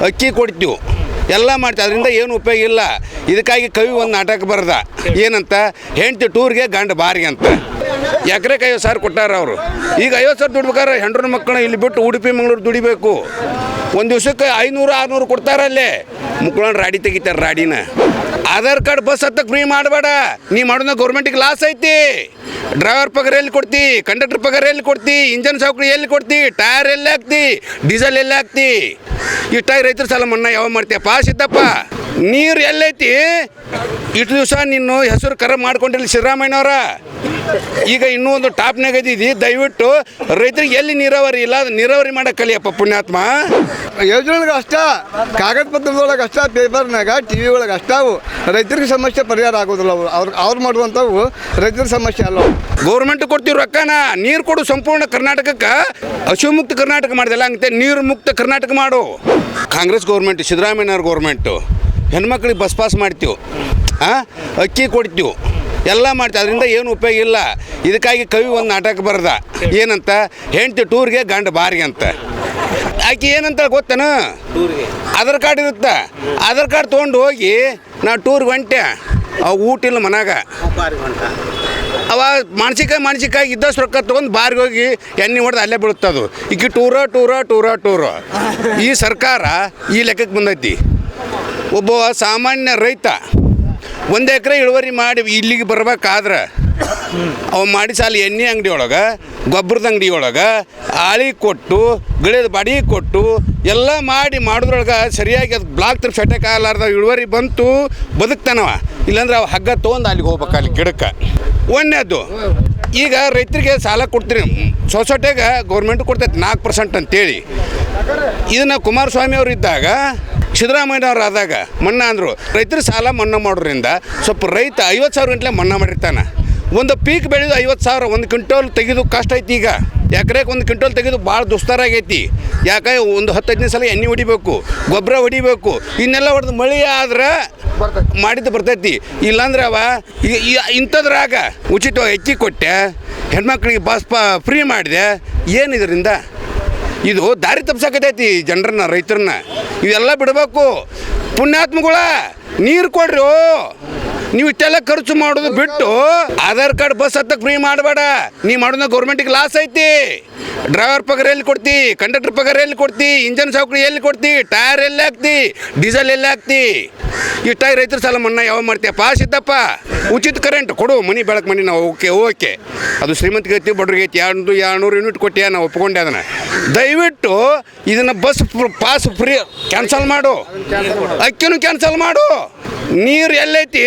ಅಕ್ಕಿ ಕೊಡ್ತೀವಿ. ಎಲ್ಲ ಮಾಡ್ತೀವಿ. ಅದರಿಂದ ಏನು ಉಪಯೋಗ ಇಲ್ಲ. ಇದಕ್ಕಾಗಿ ಕವಿ ಒಂದು ನಾಟಕ ಬರೆದ. ಏನಂತ? ಹೆಂಡತಿ ಟೂರ್ಗೆ ಗಂಡ ಬಾರಿಗೆ ಅಂತ. ಎಕರೆಗೆ ಐವತ್ತು ಸಾವಿರ ಕೊಟ್ಟಾರ ಅವರು. ಈಗ ಐವತ್ತು ಸಾವಿರ ದುಡ್ಬೇಕಾದ್ರೆ ಹೆಂಡ್ರ ಮಕ್ಕಳು ಇಲ್ಲಿ ಬಿಟ್ಟು ಉಡುಪಿ, ಮಂಗಳೂರು ದುಡಿಬೇಕು. ಒಂದು ದಿವ್ಸಕ್ಕೆ ಐನೂರು, ಆರುನೂರು ಕೊಡ್ತಾರಲ್ಲೇ. ಮುಕ್ಳನ್ನ ರಾಡಿ ತೆಗಿತಾರೆ ರಾಡಿನ. ಆಧಾರ್ ಕಾರ್ಡ್ ಬಸ್ ಹತ್ತಕ್ಕೆ ಫ್ರೀ ಮಾಡಬೇಡ. ನೀ ಮಾಡೋದ ಗೌರ್ಮೆಂಟಿಗೆ ಲಾಸ್ ಐತಿ. ಡ್ರೈವರ್ ಪಗಾರ ಎಲ್ಲಿ ಕೊಡ್ತಿ? ಕಂಡಕ್ಟರ್ ಪಗಾರ ಎಲ್ಲಿ ಕೊಡ್ತಿ? ಇಂಜನ್ ಸೌಕರ್ಯ ಎಲ್ಲಿ ಕೊಡ್ತಿ? ಟೈರ್ ಎಲ್ಲಿ ಹಾಕ್ತಿ? ಡೀಸೆಲ್ ಎಲ್ಲಿ ಹಾಕ್ತಿ? ಇಷ್ಟ ರೈತರ ಸಾಲ ಮನ್ನಾ ಯಾವ ಪಾಸ್ ಇದ್ದಪ್ಪ ನೀರು ಎಲ್ಲೈತಿ ಇಷ್ಟು ದಿವಸ ನಿನ್ನ ಹೆಸರು ಕರ ಮಾಡ್ಕೊಂಡಿಲ್ಲ ಸಿದ್ದರಾಮಯ್ಯನವರ. ಈಗ ಇನ್ನೂ ಒಂದು ಟಾಪ್ನಾಗ ಇದ್ದೀವಿ ದಯವಿಟ್ಟು ರೈತರಿಗೆ ಎಲ್ಲಿ ನೀರಾವರಿ ಇಲ್ಲ ನೀರಾವರಿ ಮಾಡಕ್ಕೆ ಕಲಿಯಪ್ಪ ಪುಣ್ಯಾತ್ಮ. ಯೋಜನೆಗಳಿಗೆ ಅಷ್ಟ, ಕಾಗದ ಪತ್ರದೊಳಗೆ ಅಷ್ಟ ಪೇಪರ್ನಾಗ ಟಿ ವಿ ಒಳಗೆ ಅಷ್ಟ ಅವು. ರೈತರಿಗೆ ಸಮಸ್ಯೆ ಪರಿಹಾರ ಆಗೋದಿಲ್ಲ ಅವು ಅವ್ರು ಅವ್ರು ಮಾಡುವಂಥವು ರೈತರ ಸಮಸ್ಯೆ ಅಲ್ಲ ಗೌರ್ಮೆಂಟ್ ಕೊಡ್ತೀವಿ ರೊಕ್ಕನ ನೀರು ಕೊಡು ಸಂಪೂರ್ಣ ಕರ್ನಾಟಕಕ್ಕೆ. ಹಸಿಮುಕ್ತ ಕರ್ನಾಟಕ ಮಾಡಿದೆಲ್ಲ ಹಂಗೆ ನೀರು ಮುಕ್ತ ಕರ್ನಾಟಕ ಮಾಡು. ಕಾಂಗ್ರೆಸ್ ಗೌರ್ಮೆಂಟ್ ಸಿದ್ದರಾಮಯ್ಯನವ್ರ ಗೌರ್ಮೆಂಟು ಹೆಣ್ಮಕ್ಳಿಗೆ ಬಸ್ ಪಾಸ್ ಮಾಡ್ತೀವಿ. ಹಾಂ ಅಕ್ಕಿ ಕೊಡ್ತೀವಿ. ಎಲ್ಲ ಮಾಡ್ತೀವಿ. ಅದರಿಂದ ಏನು ಉಪಯೋಗ ಇಲ್ಲ. ಇದಕ್ಕಾಗಿ ಕವಿ ಒಂದು ನಾಟಕ ಬರೆದ. ಏನಂತ? ಹೆಂಡ್ತಿ ಟೂರ್ಗೆ ಗಂಡ ಬಾರಿಗೆ ಅಂತ. ಆಕೆ ಏನಂತ ಗೊತ್ತೇನ? ಆಧಾರ್ ಕಾರ್ಡ್ ಇರುತ್ತೆ? ಆಧಾರ್ ಕಾರ್ಡ್ ತೊಗೊಂಡು ಹೋಗಿ ನಾ ಟೂರ್ ಹೊಂಟೆ. ಅವ ಊಟ ಇಲ್ಲ ಮನ್ಯಾಗ. ಅವ ಮಾನಸಿಕ ಮಾನಸಿಕ ಇದ್ದಷ್ಟು ರೊಕ್ಕ ತೊಗೊಂಡು ಬಾರಿಗೆ ಹೋಗಿ ಎಣ್ಣೆ ಹೊಡೆದು ಅಲ್ಲೇ ಬೀಳುತ್ತದು ಈಗ ಟೂರ ಟೂರ ಟೂರ ಟೂರ. ಈ ಸರ್ಕಾರ ಈ ಲೆಕ್ಕಕ್ಕೆ ಬಂದೈತಿ. ಒಬ್ಬ ಸಾಮಾನ್ಯ ರೈತ ಒಂದು ಎಕರೆ ಇಳುವರಿ ಮಾಡಿ ಇಲ್ಲಿಗೆ ಬರ್ಬೇಕಾದ್ರೆ ಅವ ಮಾಡಿ ಸಾಲ ಎಣ್ಣೆ ಅಂಗಡಿ ಒಳಗೆ, ಗೊಬ್ಬರದ ಅಂಗಡಿ ಒಳಗೆ, ಆಳಿ ಕೊಟ್ಟು ಗಿಡದ ಬಡಿ ಕೊಟ್ಟು, ಎಲ್ಲ ಮಾಡಿ ಮಾಡೋದ್ರೊಳಗೆ ಸರಿಯಾಗಿ ಅದು ಬ್ಲಾಕ್ ತರ ಫೆಟಕ್ ಆಗಲಾರ್ದ ಇಳುವರಿ ಬಂತು, ಬದುಕ್ತಾನವ. ಇಲ್ಲಾಂದ್ರೆ ಅವ ಹಗ್ಗ ತೊಗೊಂಡು ಅಲ್ಲಿಗೆ ಹೋಗ್ಬೇಕು, ಅಲ್ಲಿ ಗಿಡಕ್ಕೆ. ಒಂದನೇದು, ಈಗ ರೈತರಿಗೆ ಸಾಲ ಕೊಡ್ತೀರಿ. ಸೊಸೈಟಿಗೆ ಗೌರ್ಮೆಂಟ್ ಕೊಡ್ತೈತೆ ನಾಲ್ಕು ಪರ್ಸೆಂಟ್ ಅಂತೇಳಿ. ಇದನ್ನು ಕುಮಾರಸ್ವಾಮಿ ಅವರು ಇದ್ದಾಗ, ಸಿದ್ದರಾಮಯ್ಯನವ್ರು ಆದಾಗ ಮನ್ನಾ ಅಂದರು, ರೈತರು ಸಾಲ ಮನ್ನಾ ಮಾಡೋದ್ರಿಂದ ಸ್ವಲ್ಪ ರೈತ ಐವತ್ತು ಸಾವಿರ ಗಂಟಲೆ ಮನ್ನಾ ಮಾಡಿರ್ತಾನೆ. ಒಂದು ಪೀಕ್ ಬೆಳೆದು ಐವತ್ತು ಸಾವಿರ, ಒಂದು ಕ್ವಿಂಟಲ್ ತೆಗೆದು ಕಷ್ಟ ಐತಿ ಈಗ. ಎಕರೆಗೆ ಒಂದು ಕ್ವಿಂಟಲ್ ತೆಗೆದು ಭಾಳ ದುಸ್ತರಾಗೈತಿ ಯಾಕೆ ಒಂದು ಹತ್ತು ಹದಿನೈದು ಸಲ ಎಣ್ಣೆ ಹೊಡಿಬೇಕು, ಗೊಬ್ಬರ ಹೊಡಿಬೇಕು, ಇನ್ನೆಲ್ಲ ಹೊಡೆದು ಮಳೆ ಆದ್ರೆ ಮಾಡಿದ್ದು ಬರ್ತೈತಿ. ಇಲ್ಲಾಂದ್ರೆ ಅವ ಇಂಥದ್ರಾಗ ಉಚಿತವಾಗಿ ಹೆಚ್ಚಿ ಕೊಟ್ಟೆ, ಹೆಣ್ಮಕ್ಳಿಗೆ ಬಸ್ ಫ್ರೀ ಮಾಡಿದೆ. ಏನು ಇದರಿಂದ? ಇದು ದಾರಿ ತಪ್ಸಕತೈತಿ ಜನರನ್ನ, ರೈತರನ್ನ. ಇವೆಲ್ಲ ಬಿಡಬೇಕು. ಪುಣ್ಯಾತ್ಮಗಳ, ನೀರು ಕೊಡ್ರಿ ನೀವು ಇಷ್ಟೆಲ್ಲ ಖರ್ಚು ಮಾಡೋದು ಬಿಟ್ಟು ಆಧಾರ್ ಕಾರ್ಡ್ ಬಸ್ ಹತ್ತಕ್ಕೆ ಫ್ರೀ ಮಾಡಬೇಡ. ನೀ ಮಾಡೋದ ಗೌರ್ಮೆಂಟಿಗೆ ಲಾಸ್ ಐತಿ. ಡ್ರೈವರ್ ಪಗಾರ ಎಲ್ಲಿ ಕೊಡ್ತಿ? ಕಂಡಕ್ಟರ್ ಪಗಾರ ಎಲ್ಲಿ ಕೊಡ್ತಿ? ಇಂಜನ್ ಸೌಕರ್ಯ ಎಲ್ಲಿ ಕೊಡ್ತಿ? ಟೈರ್ ಎಲ್ಲಿ ಹಾಕ್ತಿ? ಡೀಸೆಲ್ ಎಲ್ಲಿ ಹಾಕ್ತಿ? ಇಷ್ಟಾಗಿ ರೈತರ ಸಾಲ ಮನ್ನಾ ಯಾವ ಮಾಡ್ತೀಯ? ಪಾಸ್ ಇದ್ದಪ್ಪ ಉಚಿತ ಕರೆಂಟ್ ಕೊಡು. ಮನಿ ಬೆಳಕು ಮನಿ ನಾವು ಓಕೆ ಓಕೆ. ಅದು ಶ್ರೀಮಂತಿಗೆ ಐತಿ, ಬಡ್ರಿಗೆ ಐತಿ. ಎರಡು, ಎರಡುನೂರು ಯೂನಿಟ್ ಕೊಟ್ಟಿಯ? ನಾವು ಒಪ್ಕೊಂಡೆ ಅದನ್ನು. ದಯವಿಟ್ಟು ಇದನ್ನು ಬಸ್ ಪಾಸ್ ಫ್ರೀ ಕ್ಯಾನ್ಸಲ್ ಮಾಡು. ಅಕ್ಕಿನೂ ಕ್ಯಾನ್ಸಲ್ ಮಾಡು. ನೀರು ಎಲ್ಲೈತಿ?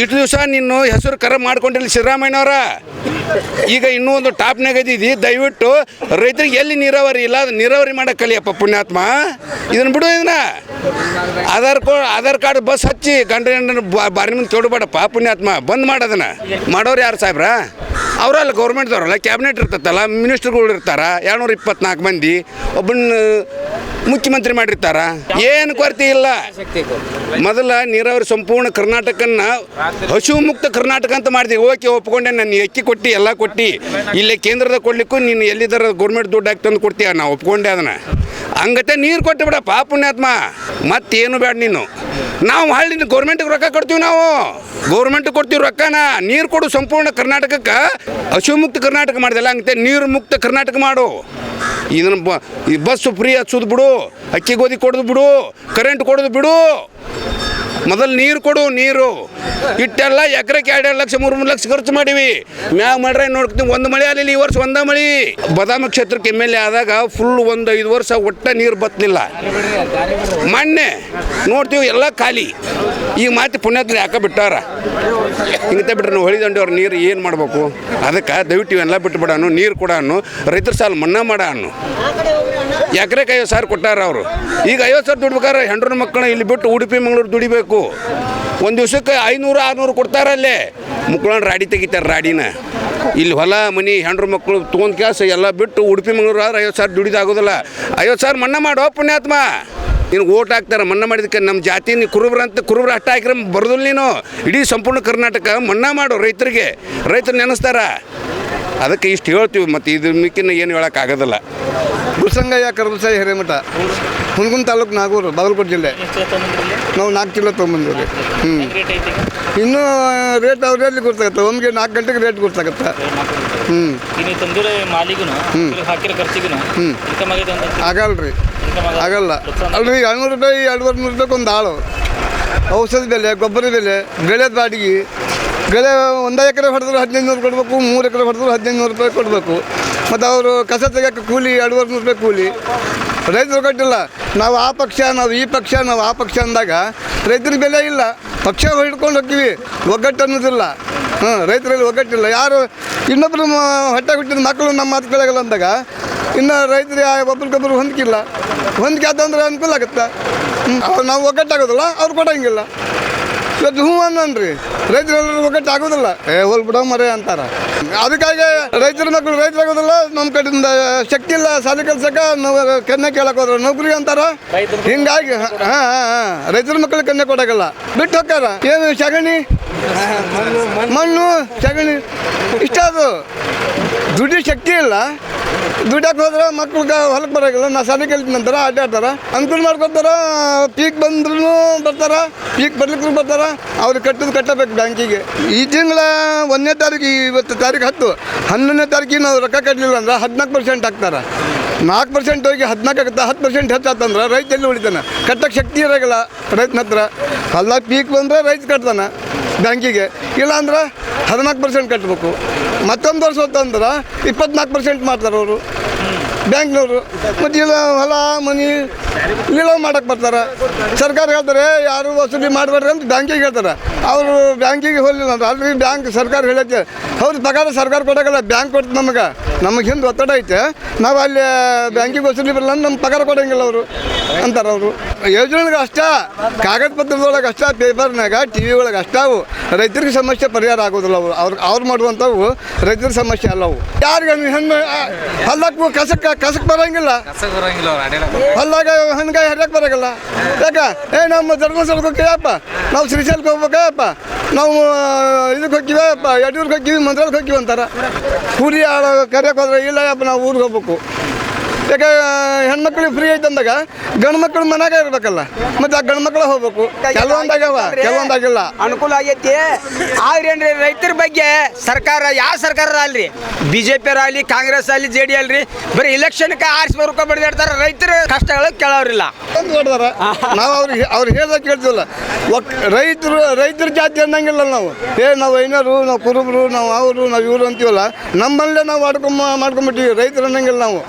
ಇಷ್ಟು ದಿವಸ ನೀನು ಹೆಸರು ಕರ ಮಾಡ್ಕೊಂಡಿಲ್ಲ ಸಿದ್ದರಾಮಯ್ಯನವರ. ಈಗ ಇನ್ನೂ ಒಂದು ಟಾಪ್ನಾಗ ಇದ್ದೀವಿ ದಯವಿಟ್ಟು ರೈತರಿಗೆ ಎಲ್ಲಿ ನೀರಾವರಿ ಇಲ್ಲ, ಅದು ನೀರಾವರಿ ಮಾಡಕ್ಕೆ ಕಲಿಯಪ್ಪ ಪುಣ್ಯಾತ್ಮ. ಇದನ್ನು ಬಿಡು ಇದನ್ನ. ಆಧಾರ್ ಕೋ ಆಧಾರ್ ಕಾರ್ಡ್ ಬಸ್ ಹಚ್ಚಿ ಗಂಡ ಬಾರಿ ಮುಂದೆ ಕೇಳಬೇಡಪ್ಪ ಪುಣ್ಯಾತ್ಮ. ಬಂದ್ ಮಾಡೋದನ್ನ ಮಾಡೋರು ಯಾರು ಸಾಹೇಬ್ರ? ಅವರಲ್ಲ ಗೌರ್ಮೆಂಟ್ದವ್ರಲ್ಲ ಕ್ಯಾಬಿನೆಟ್ ಇರ್ತತ್ತಲ್ಲ ಮಿನಿಸ್ಟರ್ಗಳು ಇರ್ತಾರ? ಎರಡ್ನೂರ ಇಪ್ಪತ್ನಾಲ್ಕು ಮಂದಿ, ಒಬ್ಬನ ಮುಖ್ಯಮಂತ್ರಿ ಮಾಡಿರ್ತಾರ? ಏನು ಕೊರತೆ ಇಲ್ಲ. ಮೊದಲ ನೀರಾವರಿ ಸಂಪೂರ್ಣ ಕರ್ನಾಟಕನ್ನ ಹಸಿವು ಮುಕ್ತ ಕರ್ನಾಟಕ ಅಂತ ಮಾಡಿದೆ. ಓಕೆ, ಒಪ್ಕೊಂಡೆ, ನಾನು ಅಕ್ಕಿ ಕೊಟ್ಟು, ಎಲ್ಲ ಕೊಟ್ಟು. ಇಲ್ಲೇ ಕೇಂದ್ರದ ಕೊಡ್ಲಿಕ್ಕೂ ನೀನು ಎಲ್ಲಿದ್ದಾರ ಗೌರ್ಮೆಂಟ್ ದುಡ್ಡು ಹಾಕಿ ತಂದು ಕೊಡ್ತೀಯ? ನಾವು ಒಪ್ಕೊಂಡೆ ಅದನ್ನ. ಹಂಗತೆ ನೀರು ಕೊಟ್ಟು ಬಿಡಪ್ಪ ಪುಣ್ಯಾತ್ಮ. ಮತ್ತೇನು ಬೇಡ ನೀನು? ನಾವು ಹಳ್ಳಿ ಗೌರ್ಮೆಂಟ್ಗೆ ರೊಕ್ಕ ಕೊಡ್ತೀವಿ ನಾವು. ಗೌರ್ಮೆಂಟ್ ಕೊಡ್ತೀವಿ ರೊಕ್ಕನ. ನೀರು ಕೊಡು ಸಂಪೂರ್ಣ ಕರ್ನಾಟಕಕ್ಕೆ. ಹಸಿವು ಮುಕ್ತ ಕರ್ನಾಟಕ ಮಾಡಿದೆಲ್ಲ, ಹಂಗತೆ ನೀರು ಮುಕ್ತ ಕರ್ನಾಟಕ ಮಾಡು. ಇದನ್ನ ಬ, ಈ ಬಸ್ ಫ್ರೀ ಹಚ್ಚೋದು ಬಿಡು, ಅಕ್ಕಿ ಗೋಧಿ ಕೊಡೋದು ಬಿಡು ಕರೆಂಟ್ ಕೊಡೋದು ಬಿಡು. ಮೊದಲು ನೀರು ಕೊಡು, ನೀರು. ಇಟ್ಟೆಲ್ಲ ಎಕರೆಗೆ ಎರಡು ಲಕ್ಷ ಮೂರು ಮೂರು ಲಕ್ಷ ಖರ್ಚು ಮಾಡಿವಿ. ಮ್ಯಾಗ ಮಾಡ್ರೆ ನೋಡ್ತೀನಿ ಒಂದು ಮಳೆ ಆಗಲಿಲ್ಲ, ಈ ವರ್ಷ ಒಂದ ಮಳೆ. ಬದಾಮಿ ಕ್ಷೇತ್ರಕ್ಕೆ ಎಂ ಎಲ್ ಎ ಆದಾಗ ಫುಲ್ ಒಂದು ಐದು ವರ್ಷ ಒಟ್ಟ ನೀರು ಬತ್ತಲಿಲ್ಲ ಮೊನ್ನೆ ನೋಡ್ತೀವಿ ಎಲ್ಲ ಖಾಲಿ. ಈಗ ಮಾತು ಪುಣ್ಯದಲ್ಲಿ ಯಾಕೆ ಬಿಟ್ಟಾರ? ಹಿಂಗತೆ ಬಿಟ್ರೆ ನಾವು ಹೊಳಿದಂಡವ್ರ ನೀರು ಏನು ಮಾಡಬೇಕು? ಅದಕ್ಕೆ ದಯವಿಟ್ಟು ಇವೆಲ್ಲ ಬಿಟ್ಟು ಬಿಡಾನು ನೀರು ಕೊಡಾನು, ರೈತರ ಸಾಲ ಮನ್ನಾ ಮಾಡಾನು. ಎಕರೆಗೆ ಐವತ್ತು ಸಾವಿರ ಕೊಟ್ಟಾರ ಅವರು. ಈಗ ಐವತ್ತು ಸಾವಿರ ದುಡ್ಬೇಕಾರೆ ಹೆಂಡ್ರ ಮಕ್ಕಳ ಇಲ್ಲಿ ಬಿಟ್ಟು ಉಡುಪಿ, ಮಂಗಳೂರು ದುಡಿಬೇಕು. ಒಂದು ದಿವ್ಸಕ್ಕೆ ಐನೂರು, ಆರುನೂರು ಕೊಡ್ತಾರಲ್ಲೇ ಮುಕ್ಕೊಂಡು ರಾಡಿ ತೆಗಿತಾರೆ ರಾಡಿನ. ಇಲ್ಲಿ ಹೊಲ, ಮನಿ, ಹೆಂಡ್ರ ಮಕ್ಕಳು ತೊಗೊಂಡು ಕೆಲಸ ಎಲ್ಲ ಬಿಟ್ಟು ಉಡುಪಿ, ಮಂಗಳೂರು ಆದ್ರೆ ಐವತ್ತು ಸಾವಿರ ದುಡಿದಾಗೋದಿಲ್ಲ. ಐವತ್ತು ಸಾವಿರ ಮನ್ನಾ ಮಾಡೋ ಪುಣ್ಯಾತ್ಮ. ನಿನಗೆ ಓಟ್ ಹಾಕ್ತಾರೆ, ಮನ್ನಾ ಮಾಡಿದಕ್ಕೆ ನಮ್ಮ ಜಾತಿ, ನೀ ಕುರುಬ್ರ ಅಂತ ಕುರುಬ್ರ ಅಷ್ಟ ಹಾಕಿದ್ರೆ ಬರೋದಿಲ್ಲ ನೀನು. ಇಡೀ ಸಂಪೂರ್ಣ ಕರ್ನಾಟಕ ಮನ್ನಾ ಮಾಡು ರೈತರಿಗೆ. ರೈತರು ನೆನೆಸ್ತಾರ. ಅದಕ್ಕೆ ಇಷ್ಟು ಹೇಳ್ತೀವಿ, ಮತ್ತು ಇದ್ರ ಮಿಕ್ಕಿನ ಏನು ಹೇಳೋಕ್ಕಾಗೋದಿಲ್ಲ ಗುಸಂಗಯ್ಯ ಕರ್ಬಸಾಯಿ ಹಿರೇಮಠ ಹುಣಗುನ್ ತಾಲೂಕು ನಾಗೂರು, ಬಾಗಲಕೋಟೆ ಜಿಲ್ಲೆ. ನಾವು ನಾಲ್ಕು ಕಿಲೋ ತೊಗೊಂಬಂದಿವಿ ಹ್ಞೂ ರೇಟ್ ಅವ್ರ ಇನ್ನೂ ರೇಟ್ ಗೊತ್ತಾಗತ್ತೆ. ಒಮ್ಗೆ ನಾಲ್ಕು ಗಂಟೆಗೆ ರೇಟ್ ಗೊತ್ತಾಗತ್ತೆ. ಹ್ಞೂ ಹ್ಞೂ ನೀವು ತಂದಿರೋ ಮಾಲಿಗೂ ಹಾಕಿರೋ ಖರ್ಚಿಗೂ ಇನ್ಕಮ್ ಆಗೈತೆ ಆಗಲ್ಲ. ರೀ ಇನ್ಕಮ್ ಆಗ ಆಗಲ್ಲ ಅಲ್ರಿ ಎರಡ್ನೂರು ರೂಪಾಯಿ ಎರಡುವರೆ ನೂರು ರೂಪಾಯಿ ಒಂದು ಆಳು. ಔಷಧಿ ಬೆಲೆ, ಗೊಬ್ಬರ ಬೆಲೆ, ಬೆಳೆದ ಬಾಡಿಗೆ. ಬೆಳೆ ಒಂದು ಎಕರೆ ಹೊಡೆದ್ರು ಹದಿನೈದು ನೂರು ಕೊಡಬೇಕು, ಮೂರು ಎಕರೆ ಹೊಡೆದ್ರು ಹದಿನೈದು ನೂರು ರೂಪಾಯಿ ಕೊಡಬೇಕು. ಮತ್ತು ಅವರು ಕಸ ತೆಗಿಯೋಕೆ ಕೂಲಿ ಎರಡುವರೆ ನೂರು ರೂಪಾಯಿ ಕೂಲಿ. ರೈತರು ಕೊಟ್ಟಿಲ್ಲ. ನಾವು ಆ ಪಕ್ಷ, ನಾವು ಈ ಪಕ್ಷ, ನಾವು ಆ ಪಕ್ಷ ಅಂದಾಗ ರೈತರಿಗೆ ಬೆಲೆ ಇಲ್ಲ. ಪಕ್ಷ ಹಿಡ್ಕೊಂಡು ಹೋಗ್ತೀವಿ. ಒಗ್ಗಟ್ಟು ಅನ್ನೋದಿಲ್ಲ. ಹ್ಞೂ ರೈತರಲ್ಲಿ ಒಗ್ಗಟ್ಟಿಲ್ಲ. ಯಾರು ಇನ್ನೊಬ್ಬರು ಹೊಟ್ಟೆ ಹುಟ್ಟಿದ ಮಕ್ಕಳು ನಮ್ಮ ಮಾತು ಕೇಳೋಲ್ಲ ಅಂದಾಗ ಇನ್ನು ರೈತರು ಒಬ್ರಿಗೊಬ್ರು ಹೊಂದಿಕಿಲ್ಲ. ಹೊಂದಿಕೆ ಆದಂದ್ರೆ ಅನುಕೂಲ ಆಗುತ್ತೆ. ನಾವು ಒಗ್ಗಟ್ಟಾಗೋದಿಲ್ಲ, ಅವ್ರು ಕೊಡಂಗಿಲ್ಲ. ಇವತ್ತು ಹ್ಞೂ ಅಂದನ್ರಿ ರೈತರೆಲ್ಲರೂ ಒಗ್ಗಟ್ಟು ಆಗೋದಿಲ್ಲ. ಏ, ಹೋಲ್ ಬಿಡೋ ಮರೆ ಅಂತಾರ. ಅದಕ್ಕಾಗಿ ರೈತರ ಮಕ್ಕಳು ರೈತರಾಗೋದಿಲ್ಲ ನಮ್ಮ ಕಡೆಯಿಂದ ಶಕ್ತಿ ಇಲ್ಲ, ಸಾಲ ಕೆಲ್ಸಕ್ಕೆ ನಾವು ಕನ್ಯೆ ಕೇಳಕ್ ಹೋದ್ರೆ, ನೌಕರಿ ಅಂತಾರ. ಹಿಂಗಾಗಿ, ಹಾ ರೈತರ ಮಕ್ಕಳು ಕೆನ್ನೆ ಕೊಡೋಕ್ಕಲ್ಲ. ಬಿಟ್ಟು ಹೋಗ್ತಾರ ಏನು, ಸಗಣಿ? ಮಣ್ಣು, ಸಗಣಿ. ಇಷ್ಟ ಅದು. ದುಡ್ಡು ಶಕ್ತಿ ಇಲ್ಲ. ದುಡ್ಡಕ್ಕೆ ಹೋದ್ರೆ ಮಕ್ಳು ಹೊಲಕ್ಕೆ ಬರೋಂಗಿಲ್ಲ ನಾ ಸಾಲಿ ಕಲಿತ ನಂತರ ಅಡ್ಡಾಡ್ತಾರ ಅನುಕೂಲ ಮಾಡ್ಕೊತಾರ, ಪೀಕ್ ಬಂದ್ರೂ ಬರ್ತಾರ, ಪೀಕ್ ಬರ್ಲಿಕ್ಕೂ ಬರ್ತಾರ. ಅವ್ರಿಗೆ ಕಟ್ಟದ್ ಕಟ್ಟಬೇಕು ಬ್ಯಾಂಕಿಗೆ. ಈ ತಿಂಗಳ ಒಂದನೇ ತಾರೀಕು ಇವತ್ತು ತಾರೀಕು ಹತ್ತು. ಹನ್ನೊಂದನೇ ತಾರೀಕಿಗೆ ನಾವು ರೊಕ್ಕ ಕಟ್ಟಲಿಲ್ಲ ಅಂದ್ರೆ ಹದಿನಾಲ್ಕು ಪರ್ಸೆಂಟ್ ಹಾಕ್ತಾರೆ. ನಾಲ್ಕು ಪರ್ಸೆಂಟ್ ಹೋಗಿ ಹದಿನಾಲ್ಕು ಆಗುತ್ತೆ. ಹತ್ತು ಪರ್ಸೆಂಟ್ ಹೆಚ್ಚಾತಂದ್ರೆ ರೈತ ಎಲ್ಲಿ ಉಳಿತಾನೆ. ಕಟ್ಟಕ್ಕೆ ಶಕ್ತಿ ಇರೋಂಗಿಲ್ಲ ರೈತನ ಹತ್ರ. ಹೊಲ್ದಾಗ ಪೀಕ್ ಬಂದರೆ ರೈತ ಕಟ್ತಾನೆ ಬ್ಯಾಂಕಿಗೆ. ಇಲ್ಲಾಂದ್ರೆ ಹದಿನಾಲ್ಕು ಪರ್ಸೆಂಟ್ ಕಟ್ಟಬೇಕು ಮತ್ತೊಂದು ವರ್ಷ ಅಂತಂದ್ರೆ ಇಪ್ಪತ್ನಾಲ್ಕು ಪರ್ಸೆಂಟ್ ಮಾಡ್ತಾರೆ ಅವರು. ಬ್ಯಾಂಕ್ನವರು. ಮತ್ತು ಇಲ್ಲ, ಹೊಲ, ಮನಿ ಇಲ್ಲ ಮಾಡಕ್ಕೆ ಬರ್ತಾರೆ. ಸರ್ಕಾರ ಹೇಳ್ತಾರೆ ಯಾರು ವಸೂಲಿ ಮಾಡಬೇಡ್ರಿ ಅಂತ ಬ್ಯಾಂಕಿಗೆ ಹೇಳ್ತಾರೆ. ಅವರು ಬ್ಯಾಂಕಿಗೆ ಹೋಗಲಿಲ್ಲ ಅಂತ ಅಲ್ಲಿ ಬ್ಯಾಂಕ್ ಸರ್ಕಾರ ಹೇಳೈತೆ, ಅವ್ರ ಪಗಾರ ಸರ್ಕಾರ ಕೊಡೋಕ್ಕಲ್ಲ ಬ್ಯಾಂಕ್ ಕೊಡ್ತು ನಮಗೆ. ನಮಗೆ ಹಿಂದೆ ಒತ್ತಡ ಐತೆ. ನಾವು ಅಲ್ಲಿ ಬ್ಯಾಂಕಿಗೆ ವಸೂಲಿ ಬರಲ್ಲ ನಮ್ಮ ಪಗಾರ ಕೊಡೋಂಗಿಲ್ಲ ಅವರು. ಅಂತಾರೆ ಅವರು. ಯೋಜನೆಗೆ ಅಷ್ಟ ಕಾಗದ ಪತ್ರದೊಳಗೆ ಅಷ್ಟ ಪೇಪರ್ನಾಗ ಟಿ ವಿ ಒಳಗೆ ಅಷ್ಟ ಅವು. ರೈತರಿಗೆ ಸಮಸ್ಯೆ ಪರಿಹಾರ ಆಗೋದಿಲ್ಲ ಅವರು. ಅವ್ರು ಅವ್ರು ಮಾಡುವಂಥವು ರೈತರ ಸಮಸ್ಯೆ ಅಲ್ಲ ಅವು. ಯಾರಿಗೆ ಹೆಣ್ಣು ಹಲ್ಲಕ್ಕೂ ಕಸಕ್ಕೆ ಕಸಕ್ಕೆ ಬರೋಂಗಿಲ್ಲ. ಹಲ್ಲಾಗ ಹಣ್ಣುಗಾಯಿ ಹರಿಯಕ್ಕೆ ಬರೋಂಗಿಲ್ಲ. ಯಾಕ? ಏ ನಮ್ಮ ಧರ್ಮಸ್ಥಳಕ್ಕೆ ಹೋಗ್ತೀವಪ್ಪ ನಾವು ಶ್ರೀಶೈಲಕ್ಕೆ ಹೋಗ್ಬೇಕಪ್ಪ ನಾವು ಇದಕ್ಕೆ ಹೋಗ್ತೀವಪ್ಪ ಯಡಿಯೂರ್ಗೆ ಹೋಗ್ತೀವಿ ಮಂತ್ರಾಲಯಕ್ಕೆ ಹೋಗ್ತೀವಿ ಅಂತಾರೆ. ಕೂಲಿ ಕರೆಯಕ್ಕೆ ಹೋದ್ರೆ ಇಲ್ಲ ಯಪ್ಪ ನಾವು ಊರಿಗೆ ಹೋಗ್ಬೇಕು. ಯಾಕೆ ಹೆಣ್ಮಕ್ಳಿಗೆ ಫ್ರೀ ಐತೆ ಅಂದಾಗ ಗಂಡು ಮಕ್ಕಳು ಮನ್ಯಾಗ ಇರ್ಬೇಕಲ್ಲ. ಮತ್ತೆ ಆ ಗಂಡು ಮಕ್ಕಳು ಹೋಗ್ಬೇಕು. ಕೆಲವೊಂದಾಗ್ಯಾವ ಕೆಲವೊಂದಾಗಿಲ್ಲ. ಅನುಕೂಲ ಆಗೈತಿ. ಆದ್ರೇನ್ರಿ ರೈತರ ಬಗ್ಗೆ ಸರ್ಕಾರ ಯಾವ ಸರ್ಕಾರ ಅಲ್ರಿ? ಬಿ ಜೆ ಪಿ ಆಗಲಿ ಕಾಂಗ್ರೆಸ್ ಆಗಲಿ ಜೆ ಡಿ ಅಲ್ರಿ ಬರೀ ಇಲೆಕ್ಷನ್ಗೆ ಆರಿಸಿ ಬರ್ಕೊ ಬಡ್ದಾಡ್ತಾರೆ ರೈತರ ಕಷ್ಟಗಳು ಕೇಳೋರಿಲ್ಲ. ನಾವು ಅವ್ರಿಗೆ ಅವ್ರು ಹೇಳ್ದಾಗ ಕೇಳ್ತಿಲ್ಲ ರೈತರು ರೈತರ ಜಾತಿ ಅನ್ನಂಗಿಲ್ಲ ನಾವು. ಏ ನಾವು ಐನರು ನಾವು ಕುರುಬರು ನಾವು ಅವರು ನಾವು ಇವರು ಅಂತೀವಲ್ಲ ನಮ್ಮಲ್ಲೇ ನಾವು ಮಾಡ್ಕೊಂಬ ಮಾಡ್ಕೊಂಬಿಟ್ಟಿವಿ ರೈತರು ಅನ್ನಂಗಿಲ್ಲ ನಾವು.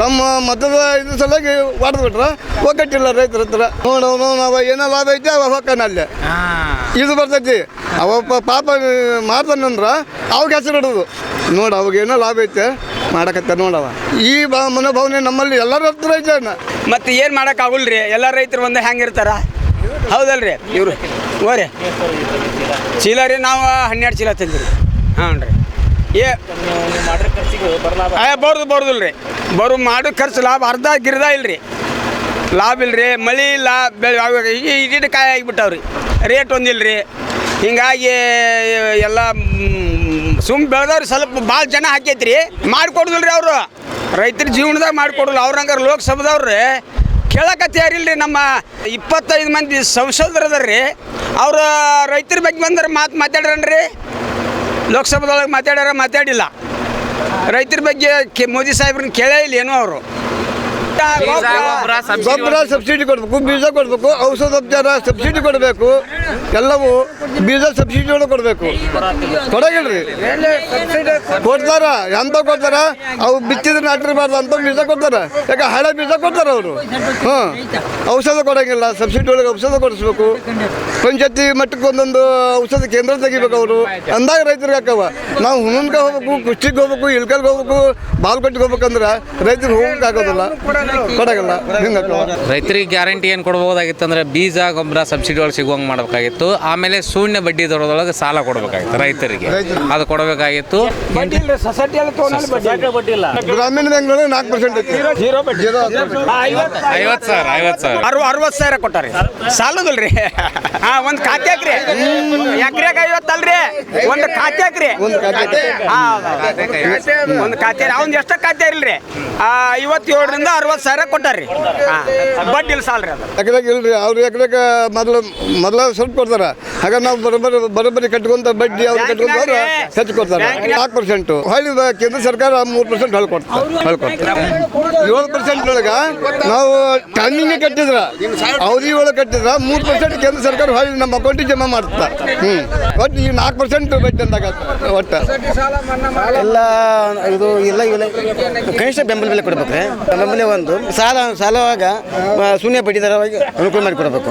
ತಮ್ಮ ಮತದ ಇದ್ರ ಸಲುವಾಗಿ ಹೊಡೆದ್ಬಿಟ್ರೆ ಒಗ್ಗಟ್ಟಿಲ್ಲ ರೈತರ ಹತ್ರ. ನೋಡು ನಾವು ಏನೋ ಲಾಭ ಐತೆ ಅವ ಹೊಕ್ಕನ ಅಲ್ಲೇ ಇದು ಬರ್ತೈತಿ. ಅವ ಪಾಪ ಮಾಡ್ತಾನಂದ್ರೆ ಅವಾಗ ಹೆಸರು ಇಡೋದು. ನೋಡು ಅವಾಗ ಏನೋ ಲಾಭ ಐತೆ ಮಾಡಕತ್ತ ನೋಡವ ಈ ಬಾ ಮನೋಭಾವನೆ ನಮ್ಮಲ್ಲಿ ಎಲ್ಲರ ಹತ್ರ ಐತೆ ಮತ್ತೆ ಏನು ಮಾಡೋಕ್ಕಾಗಲ್ರಿ ಎಲ್ಲ ರೈತರು ಒಂದೇ ಹೆಂಗಿರ್ತಾರ ಹೌದಲ್ರಿ? ಇವರು. ಓರಿ. ಚೀಲ ರೀ ನಾವು ಹನ್ನೆರಡು ಚೀಲ ತಂದಿರಿ ಹಾಂ ರೀ ಏ. ಏ, ಬರೋದು ಬರೋದಿಲ್ಲ ರೀ ಬರು ಮಾಡೋ, ಖರ್ಚು, ಲಾಭ, ಅರ್ಧ ಗಿರ್ದ ಇಲ್ರಿ. ಲಾಭ ಇಲ್ರಿ, ಮಳೆ ಇಲ್ಲ, ಬೆಳೆ ಇಡಿಟ್ಟು ಕಾಯಿ ಆಗಿಬಿಟ್ಟವ್ರಿ. ರೇಟ್ ಒಂದಿಲ್ರಿ ಹಿಂಗಾಗಿ, ಎಲ್ಲ ಸುಮ್ ಬೆಳೆದವ್ರು ಸ್ವಲ್ಪ ಭಾಳ ಜನ ಹಾಕೈತ್ರಿ. ರೀ ಅವರು. ರೈತರ ಜೀವನದಾಗ ಮಾಡಿಕೊಡಲ್ಲ ಅವ್ರಂಗಾರ ಹಂಗಾರ ಕೇಳಕತ್ತೆ ರೀ ನಮ್ಮ ಇಪ್ಪತ್ತೈದು ಮಂದಿ ಸಂಸದರು ರೀ ಅವರು ರೈತರ ಬಗ್ಗೆ ಬಂದ್ರೆ ಮಾತು ಮಾತಾಡ್ರನ್ರಿ. ಲೋಕಸಭಾದೊಳಗೆ ಮಾತಾಡ್ಯಾರ ಮಾತಾಡಿಲ್ಲ. ರೈತರ ಬಗ್ಗೆ ಮೋದಿ ಸಾಹೇಬ್ರನ್ನ ಕೇಳೇ ಇಲ್ಲ ಏನೋ ಅವರು. ಗೊಬ್ಬರ. ಸಬ್ಸಿಡಿ ಕೊಡಬೇಕು. ಬೀಜ ಕೊಡಬೇಕು ಔಷಧೋಪಚಾರ ಸಬ್ಸಿಡಿ ಕೊಡಬೇಕು ಎಲ್ಲವೂ ಬೀಜ ಸಬ್ಸಿಡಿ ಒಳಗೆ ಕೊಡಬೇಕು. ಕೊಡಗಿಲ್ರಿ? ಕೊಡ್ತಾರ ಎಂತ ಕೊಡ್ತಾರ? ಅವು ಬಿತ್ತಿದ್ರೆ ನಾಟಿರಬಾರ್ದು ಅಂತ ಬೀಜ ಕೊಡ್ತಾರ. ಯಾಕೆ ಹಳೆ ಬೀಜ ಕೊಡ್ತಾರ ಅವರು? ಹ್ಞೂ ಔಷಧ ಕೊಡಂಗಿಲ್ಲ ಸಬ್ಸಿಡಿ ಒಳಗೆ ಔಷಧ ಕೊಡಿಸ್ಬೇಕು. ಪಂಚಾಯತಿ ಮಟ್ಟಕ್ಕೆ ಒಂದೊಂದು ಔಷಧ ಕೇಂದ್ರ ತೆಗಿಬೇಕು ಅವರು. ಅಂದಾಗ ರೈತರಿಗೆ ಹಾಕವ. ನಾವು ಹುಣನ್ಗೆ ಹೋಗ್ಬೇಕು ಕುಷ್ಟಿಗೆ ಹೋಗ್ಬೇಕು ಇಳ್ಕಲ್ಗೆ ಹೋಗ್ಬೇಕು ಬಾಲ್ಕಟ್ಟಿಗೆ ಹೋಗ್ಬೇಕಂದ್ರೆ ರೈತರಿಗೆ ಹೋಗಕ್ಕೆ ಆಗೋದಿಲ್ಲ. ಕೊಡಗಲ್ಲ. ರೈತರಿಗೆ ಗ್ಯಾರಂಟಿ ಏನು ಕೊಡ್ಬೋದಾಗಿತ್ತು ಅಂದ್ರೆ ಬೀಜ ಗೊಬ್ಬರ ಸಬ್ಸಿಡಿ ಒಳಗೆ ಸಿಗುವಂಗೆ ಮಾಡಬೇಕಾಗಿತ್ತು. ಆಮೇಲೆ ಶೂನ್ಯ ಬಡ್ಡಿ ದರದೊಳಗೆ ಸಾಲ ಕೊಡಬೇಕಾಗಿತ್ತು ರೈತರಿಗೆ. ಅದು ಕೊಡಬೇಕಾಗಿತ್ತು. ಗ್ರಾಮೀಣ ಬ್ಯಾಂಕ್ನೊಳಗೆ ನಾಲ್ಕು ಪರ್ಸೆಂಟ್ ಐವತ್ತು. ಸಾವಿರ ಐವತ್ತು ಸಾವಿರ. ಅರವತ್ತು ಸಾವಿರ ಕೊಟ್ಟಾರಿ. ಸಾಲದಲ್ರಿ. ಹಾ ಒಂದು ಖಾತ್ಯಾಕ್ರಿ ಎಕ್ರೆಗೆ ಐವತ್ತು ಅಲ್ರಿ. ಒಂದು ಖಾತೆ ಹಾಕ್ರಿ. ಒಂದು ಖಾತೆ ಅವ್ನ ಎಷ್ಟ ಖಾತೆ ಇಲ್ರಿ. ಆ ಐವತ್ತೇಳರಿಂದ ಅರವತ್ತು ಸಾವಿರ ಕೊಟ್ಟಾರ್ರಿ. ಹಾ ಬಡ್ಡಿ ಇಲ್ಲ ಸಾಲ್ರಿ ಅದು. ಎಕರೆಗೆ ಇಲ್ರಿ? ಅವ್ರು ಎಕರೆಗೆ ಮೊದಲು ಮೊದಲ ಸ್ವಲ್ಪ ಕೊಡ್ತಾರೆ. ಹಾಗೆ ನಾವು ಬರೋಬ್ಬರಿ ಬರೋಬ್ಬರಿ ಕಟ್ಕೊಂತ ಬಡ್ಡಿ ಅವ್ರು ಕಟ್ಕೊಂತವ್ರು ಹೆಚ್ಚು ಕೊಡ್ತಾರೆ. ನಾಲ್ಕು ಪರ್ಸೆಂಟ್ ಹೊಳ್ಳಿ ಕೇಂದ್ರ ಸರ್ಕಾರ ಮೂರು ಪರ್ಸೆಂಟ್ ಹೊಳ್ ಕೊಡ್ತಾರೆ ಕೊಡ್ತಾರೆ ಏಳು ಪರ್ಸೆಂಟ್ ಒಳಗೆ ನಾವು ಟೈಮಿಂಗ್ ಕಟ್ಟಿದ್ರ. ಅವ್ರಿಗೆ ಒಳಗೆ ಕಟ್ಟಿದ್ರ. ಮೂರು ಪರ್ಸೆಂಟ್ ಕೇಂದ್ರ ಸರ್ಕಾರ ಹೊಳ್ಳಿ ನಮ್ಮ ಅಕೌಂಟಿಗೆ ಜಮಾ ಮಾಡ್ತಾರೆ ಹ್ಞೂ ಒಟ್ಟು ಈ ನಾಲ್ಕು ಪರ್ಸೆಂಟ್ ಬಡ್ಡಿ ಅಂದಾಗ ಒಟ್ಟು. ಎಲ್ಲ ಇದು ಇಲ್ಲ ಇವೆಲ್ಲ ಕನಿಷ್ಠ ಬೆಂಬಲ ಬೆಲೆ ಕೊಡ್ಬೇಕು ಬೆಂಬಲ ಒಂದು ಸಾಲ ಸಾಲವಾಗ ಶೂನ್ಯ ಬಡ್ಡಿ ದರವಾಗಿ ಅನುಕೂಲ ಮಾಡಿ ಕೊಡಬೇಕು